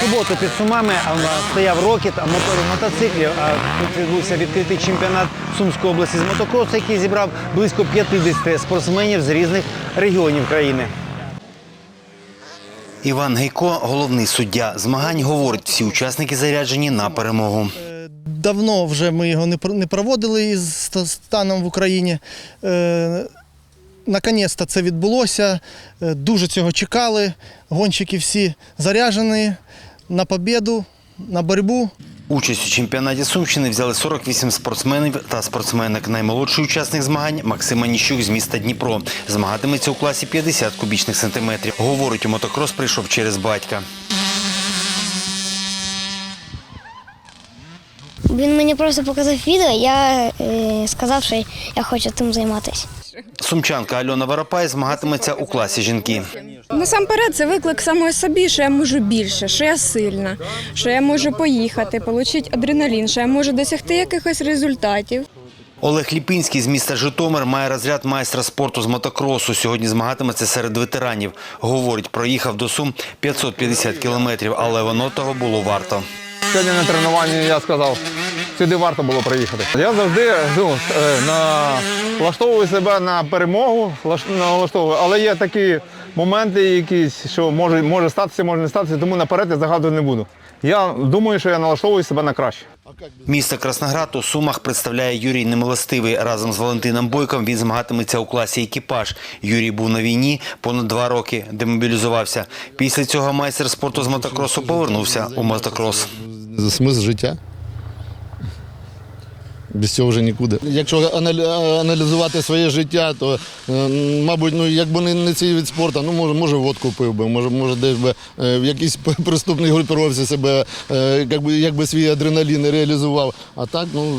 суботу під Сумами а, стояв рокет а моторів мотоциклів. А тут відбувся відкритий чемпіонат Сумської області з мотокросу, який зібрав близько 50 спортсменів з різних регіонів країни. Іван Гейко, головний суддя змагань, говорить, всі учасники заряджені на перемогу. Давно вже ми його не проводили із станом в Україні. Е, Наконець-то це відбулося. Е, Дуже цього чекали. Гонщики всі заряжені на побіду, на боротьбу. Участь у чемпіонаті Сумщини взяли 48 спортсменів та спортсменок. Наймолодший учасник змагань Максим Аніщук з міста Дніпро. Змагатиметься у класі 50 кубічних сантиметрів. Говорить, у мотокрос прийшов через батька. Він мені просто показав відео, я е, сказав, що я хочу тим займатися. Сумчанка Альона Воропай змагатиметься у класі жінки. Насамперед, це виклик самої собі, що я можу більше, що я сильна, що я можу поїхати, отримати адреналін, що я можу досягти якихось результатів. Олег Ліпінський з міста Житомир має розряд майстра спорту з мотокросу. Сьогодні змагатиметься серед ветеранів. Говорить, проїхав до Сум 550 кілометрів, але воно того було варто. Сьогодні на тренуванні я сказав, сюди варто було приїхати. Я завжди ну, е, на, влаштовую себе на перемогу, налаштовую, але є такі моменти, якісь, що може, може статися, може не статися, тому наперед я загадувати не буду. Я думаю, що я налаштовую себе на краще. Місто Красноград у Сумах представляє Юрій Немилостивий. Разом з Валентином Бойком він змагатиметься у класі екіпаж. Юрій був на війні понад два роки, демобілізувався. Після цього майстер спорту з мотокросу повернувся у мотокрос. Смисл життя. Без цього вже нікуди. Якщо аналізувати своє життя, то, е, мабуть, ну, якби не, цей від спорту, ну, може, може водку пив би, може, може десь би е, в якійсь п- преступній групіровці себе, е, якби, якби свій адреналін реалізував. А так, ну,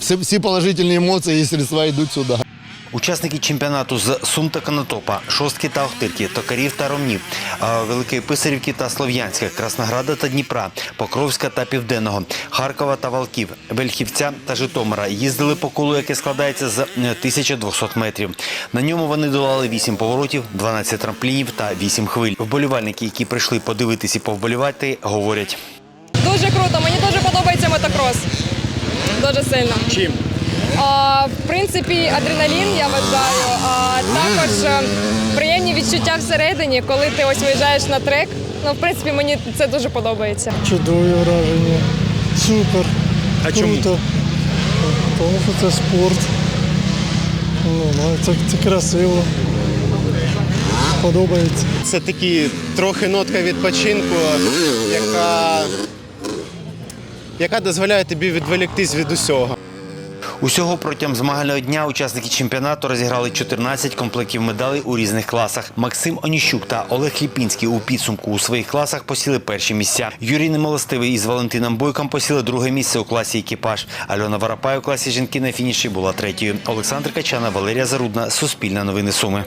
всі, всі положительні емоції і средства йдуть сюди. Учасники чемпіонату з Сум та Конотопа, Шостки та Охтирки, Токарів та Ромнів, Великої Писарівки та Слов'янська, Краснограда та Дніпра, Покровська та Південного, Харкова та Валків, Вельхівця та Житомира їздили по колу, яке складається з е, 1200 метрів. На ньому вони долали 8 поворотів, 12 трамплінів та 8 хвиль. Вболівальники, які прийшли подивитись і повболівати, говорять. Дуже круто, мені дуже подобається мотокрос. Дуже сильно. Чим? А, в принципі, адреналін, я вважаю, а також е, приємні відчуття всередині, коли ти ось виїжджаєш на трек. Ну, в принципі, мені це дуже подобається. Чудові враження. Супер. А Круто. чому? Тому що це спорт. Ну, ну, це, це красиво. Подобається. Це такі трохи нотка відпочинку, яка, яка дозволяє тобі відволіктись від усього. Усього протягом змагального дня учасники чемпіонату розіграли 14 комплектів медалей у різних класах. Максим Оніщук та Олег Ліпінський у підсумку у своїх класах посіли перші місця. Юрій Немилостивий із Валентином Бойком посіли друге місце у класі екіпаж. Альона Варапай у класі жінки на фініші була третьою. Олександр Качана, Валерія Зарудна, Суспільне новини Суми.